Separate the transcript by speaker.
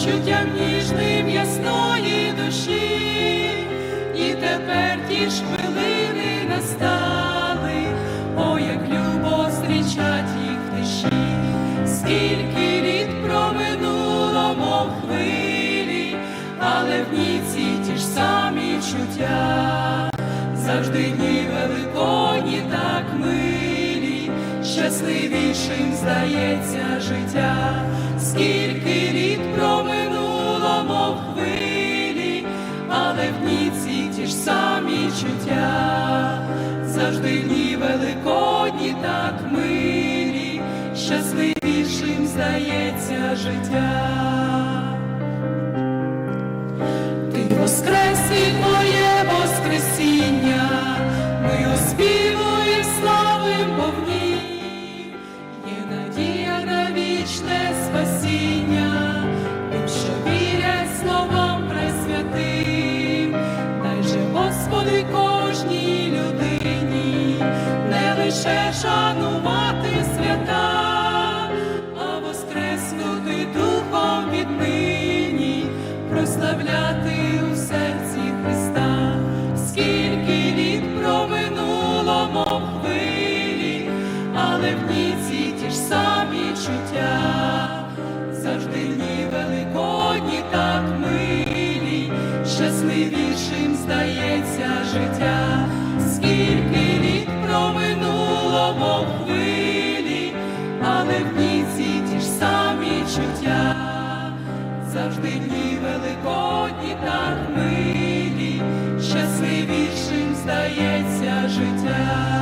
Speaker 1: почуттям ніжним ясної душі, і тепер ті ж хвилини настали, о, як любо зрічать їх тиші, скільки літ проминуло, мов хвилі, але в ніці ті ж самі чуття, завжди дні великоні так милі, щасливішим здається життя, скільки літ. Так милі, щасливішим здається життя. Ти воскрес і твоє воскресіння, ми оспівуєм славим повні, є надія на вічне спасіння, тим, словам пресвятим, дай же, Господи, лише шанувати свята, а воскреснути духом віднині, прославляти у серці Христа, скільки літ проминуло, мов хвилі, але в дні ці ті ж самі чуття, завжди дні великодні так милі, щасливішим здається життя, скільки дні великодні так милі, щасливішим здається життя.